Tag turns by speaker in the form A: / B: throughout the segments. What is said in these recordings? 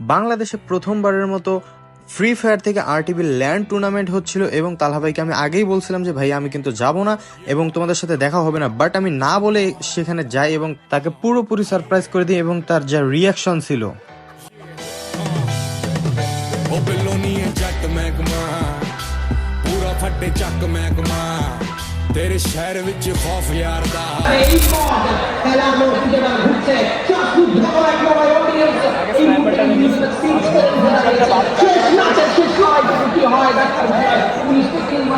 A: বাংলাদেশে প্রথমবারের মতো ফ্রি ফায়ার থেকে আরটিভি ল্যান্ড টুর্নামেন্ট হচ্ছিল এবং তালহা ভাইকে আমি আগেই বলছিলাম যে ভাই আমি কিন্তু যাব না এবং তোমাদের সাথে দেখা হবে না। বাট আমি না বলে সেখানে যাই এবং তাকে পুরোপুরি সারপ্রাইজ করে দিই এবং তার যা রিয়াকশন ছিল।
B: तेरे शहर विच खौफ यार दा
A: আসসালামু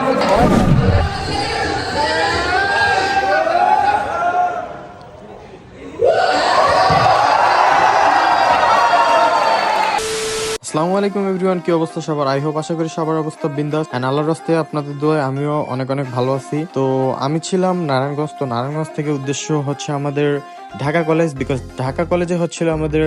A: আলাইকুম এভরিওয়ান, কি অবস্থা সবার? আই হোপ আশা করি সবার অবস্থা বিন্দাস। এন্ড আল্লাহর রাস্তে আপনাদের দোয়ায় আমিও অনেক অনেক ভালো আছি। তো আমি ছিলাম নারায়ণগঞ্জ। তো নারায়ণগঞ্জ থেকে উদ্দেশ্য হচ্ছে আমাদের ঢাকা কলেজ বিকজ ঢাকা কলেজে হচ্ছিল আমাদের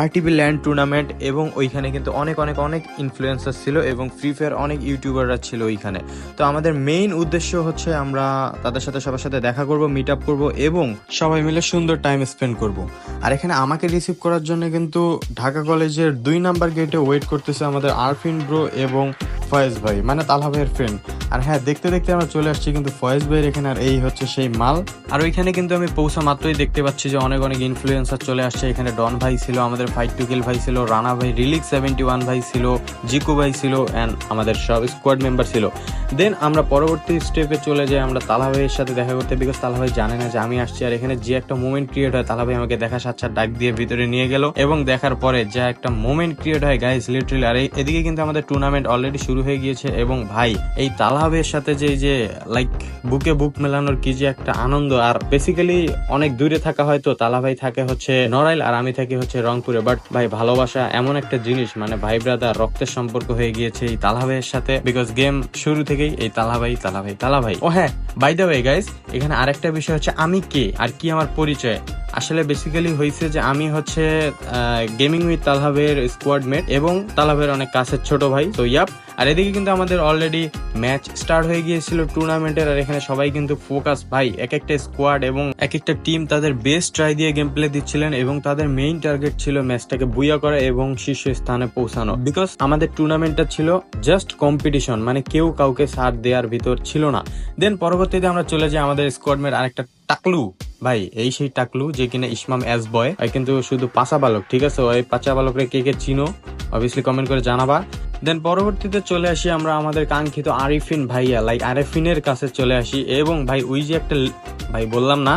A: আরটিভি ল্যান্ড টুর্নামেন্ট এবং ওইখানে কিন্তু অনেক অনেক অনেক ইনফ্লুয়েন্সার ছিল এবং ফ্রি ফায়ার অনেক ইউটিউবাররা ছিল ওইখানে। তো আমাদের মেইন উদ্দেশ্য হচ্ছে আমরা তাদের সাথে, সবার সাথে দেখা করব মিট আপ করব এবং সবাই মিলে সুন্দর টাইম স্পেন্ড করব। আর এখানে আমাকে রিসিভ করার জন্য কিন্তু ঢাকা কলেজের দুই নাম্বার গেটে ওয়েট করতেছে আমাদের আরফিন ব্রো এবং ফয়েজ ভাই মানে তালহা ভাইয়ের ফ্রেন্ড আর হ্যাঁ দেখতে দেখতে আমরা চলে আসছি কিন্তু ফয়েজ ভাইয়ের এখানে, আর এই হচ্ছে সেই মাল। আর ওইখানে কিন্তু আমি পৌঁছা মাত্রই দেখতে পাচ্ছি যে অনেক অনেক ইনফ্লুয়েন্সার চলে আসছে। এখানে ডন ভাই ছিল, আমাদের ফাইট টুকিল ভাই ছিল, রানা ভাই রিলিক সেভেন্টি ওয়ান ভাই ছিল, জিকু ভাই ছিল অ্যান্ড আমাদের সব স্কোয়াড মেম্বার ছিল। দেন আমরা পরবর্তী স্টেপে চলে যাই, আমরা তালা ভাইয়ের সাথে দেখা করতে বিকজ তালা ভাই জানে না যে আমি আসছি, আর এখানে যে একটা মোমেন্ট ক্রিয়েট হয়, তালা ভাই আমাকে দেখা সাচ্ছা ডাক দিয়ে ভিতরে নিয়ে গেল। এবং দেখার পরে যে একটা মোমেন্ট ক্রিয়েট হয় গাইস লিটারালি আর এদিকে কিন্তু আমাদের টুর্নামেন্ট অলরেডি শুরু হয়ে গিয়েছে, এবং ভাই, এই তালা ভাইয়ের সাথে যে যে লাইক বুকে বুক মেলানোর কি যে একটা আনন্দ। আর বেসিক্যালি অনেক দূরে থাকা হয়তো তালা ভাই থাকে হচ্ছে নড়াইল আর আমি থাকি হচ্ছে রংপুরে। বাট ভাই, ভালোবাসা এমন একটা জিনিস মানে ভাই ব্রাদার রক্তের সম্পর্ক হয়ে গিয়েছে এই তালা ভাইয়ের সাথে। বিকজ গেম শুরু থেকেই এই তালা ভাই তালা ভাই তালা ভাই ও হ্যাঁ বাই দ্য ওয়ে গাইস এখানে আরেকটা বিষয় হচ্ছে আমি কে আর কি আমার পরিচয়? আসলে বেসিক্যালি হয়েছে যে আমি হচ্ছে গেমিং উইথ তালহাবের স্কোয়াড মেট এবং তালহাবের অনেক কাছের ছোট ভাই। তো ইয়াপ আর এদিকে কিন্তু আমাদের অলরেডি ম্যাচ স্টার্ট হয়ে গিয়েছিল টুর্নামেন্টের আর এখানে সবাই কিন্তু ফোকাস ভাই এক একটা স্কোয়াড এবং এক একটা টিম তাদের বেস্ট ট্রাই দিয়ে গেম প্লে দিচ্ছিলেন এবং তাদের মেইন টার্গেট ছিল ম্যাচটাকে বুইয়া করা এবং শীর্ষ স্থানে পৌঁছানো। বিকজ আমাদের টুর্নামেন্টটা ছিল জাস্ট কম্পিটিশন মানে কেউ কাউকে সাথ দেওয়ার ভিতর ছিল না। দেন পরবর্তীতে আমরা চলে যাই আমাদের স্কোয়াডমেট আরেকটা টাকলু। ভাই, এই সেই টাকলু যে কিনা ইসমাম এস বয় কিন্তু শুধু পাঁচা বালক, ঠিক আছে? ওই পাঁচা বালকরে কে কে চিনো? অবভিয়াসলি কমেন্ট করে জানাবা। দেন পরবর্তীতে চলে আসি আমরা আমাদের কাঙ্ক্ষিত আরিফিন ভাইয়া লাইক আরিফিনের কাছে চলে আসি। এবং ভাই, ওই যে একটা, ভাই, বললাম না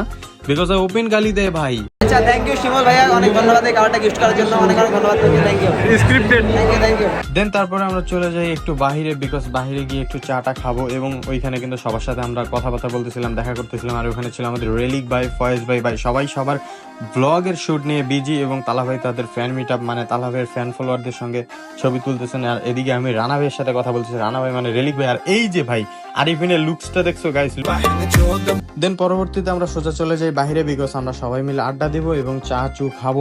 A: বিকজ ওপেন গালি দেয় ভাই।
C: আচ্ছা থ্যাংক ইউ শিমল ভাইয়া। অনেক ধন্যবাদ এই গিফট করার জন্য। অনেক অনেক ধন্যবাদ thank you
A: scripted
C: thank you thank you
A: then তারপরে আমরা চলে যাই একটু বাহিরে বিকজ বাহিরে গিয়ে একটু চাটা খাব এবং ওইখানে কিন্তু সবার সাথে আমরা কথাবার্তা বলতেছিলাম দেখা করতেছিলাম আর ওখানে ছিল আমাদের রেলিক ভাই ফয়েজ ভাই। ভাই সবাই সবার ব্লগের শুট নিয়ে বিজি এবং তালা ভাই তাদের ফ্যান মিট আপ মানে তালা ভাইয়ের ফ্যান ফলোয়ারদের সঙ্গে ছবি তুলতেছেন আর এদিকে আমি রানা ভাইয়ের সাথে কথা বলতেছি। রানা ভাই মানে রেলিক ভাই আর এই যে ভাই আরিফিনের লুকসটা দেখছ গাইস দেন পরবর্তীতে আমরা সোজা চলে যাই বাইরে বিকজ আমরা সবাই মিলে আড্ডা দিব এবং চা, চু খাব।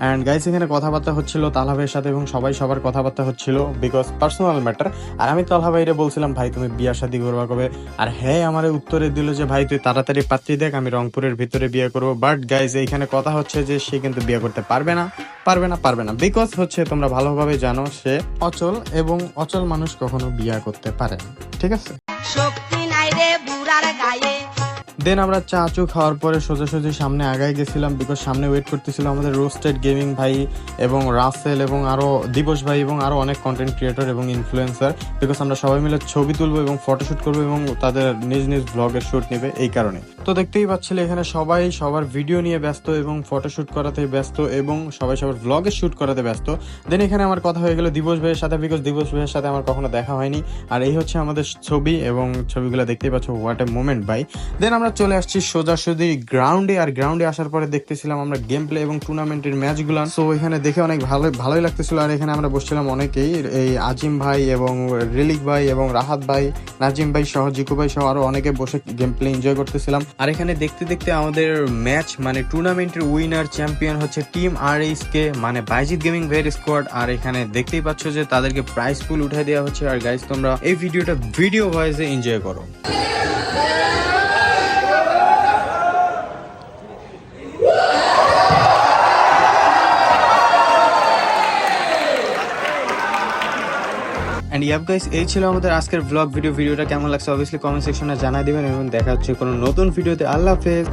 A: অ্যান্ড গাইস এখানে কথাবার্তা হচ্ছিল তালহা ভাইয়ের সাথে এবং সবাই সবার কথাবার্তা হচ্ছিল বিকজ পার্সোনাল ম্যাটার আর আমি তালহা ভাইরে বলছিলাম, ভাই, তুমি বিয়া শাদি করবা কবে? আর হ্যাঁ আমার উত্তরে দিল যে, ভাই, তুই তাড়াতাড়ি পাত্রী দেখ, আমি রংপুরের ভিতরে বিয়ে করব। বাট গাইস এইখানে কথা হচ্ছে যে, সে কিন্তু বিয়ে করতে পারবে না পারবে না পারবে না। বিকজ হচ্ছে তোমরা ভালোভাবে জানো, সে অচল এবং অচল মানুষ কখনো বিয়া করতে পারে ঠিক আছে?
D: শক্তি নাই রে বুড়ার গায়ে।
A: দেন আমরা চা, চু খাওয়ার পরে সোজাসুজি সামনে আগায় গেছিলাম বিকজ সামনে ওয়েট করতেছিল আমাদের রোস্টেড গেমিং ভাই এবং রাসেল এবং আরও দিবস ভাই এবং আরও অনেক কন্টেন্ট ক্রিয়েটর এবং ইনফ্লুয়েন্সার বিকজ আমরা সবাই মিলে ছবি তুলবো এবং ফটোশুট করব এবং তাদের নিজ নিজ ব্লগের শ্যুট নেবে এই কারণে। তো দেখতেই পাচ্ছিলে এখানে সবাই সবার ভিডিও নিয়ে ব্যস্ত এবং ফটোশুট করাতে ব্যস্ত এবং সবাই সবার ব্লগের শ্যুট করাতে ব্যস্ত। দেন এখানে আমার কথা হয়ে গেল দিবস ভাইয়ের সাথে বিকজ দিবস ভাইয়ের সাথে আমার কখনো দেখা হয়নি। আর এই হচ্ছে আমাদের ছবি এবং ছবিগুলো দেখতেই পাচ্ছ হোয়াট এ মোমেন্ট ভাই। দেন আমরা চলে আসছি সোজাসুজি গ্রাউন্ডে আর গ্রাউন্ডে আসার পরে দেখতেছিলাম আমরা গেম প্লে এবং টুর্নামেন্টের ম্যাচগুলো সো এখানে দেখে অনেক ভালো ভালোই লাগতেছিল। আর এখানে আমরা বসছিলাম অনেকেই। এই আজিম ভাই এবং রিলিক ভাই এবং রাহাত ভাই, নাজিম ভাই সহ, জিকু ভাই সহ আরও অনেকে বসে গেম প্লে এনজয় করতেছিলাম। আর এখানে দেখতে দেখতে আমাদের ম্যাচ মানে টুর্নামেন্টের উইনার চ্যাম্পিয়ন হচ্ছে টিম আর এইচ কে মানে বাইজিৎ গেমিং ভের স্কোয়াড আর এখানে দেখতেই পাচ্ছ যে তাদেরকে প্রাইস পুল উঠাই দেওয়া হচ্ছে। আর গাইজ তোমরা এই ভিডিওটা ভিডিও ভয়েসে এনজয় করো। অ্যান্ড ইয়াপ গাইস এই ছিল আমাদের আজকের ব্লগ ভিডিও ভিডিওটা কেমন লাগছে অবভিয়াসলি কমেন্ট সেকশনে জানাই দেবেন এবং দেখা হচ্ছে কোনো নতুন ভিডিওতে আল্লাহ হাফেজ।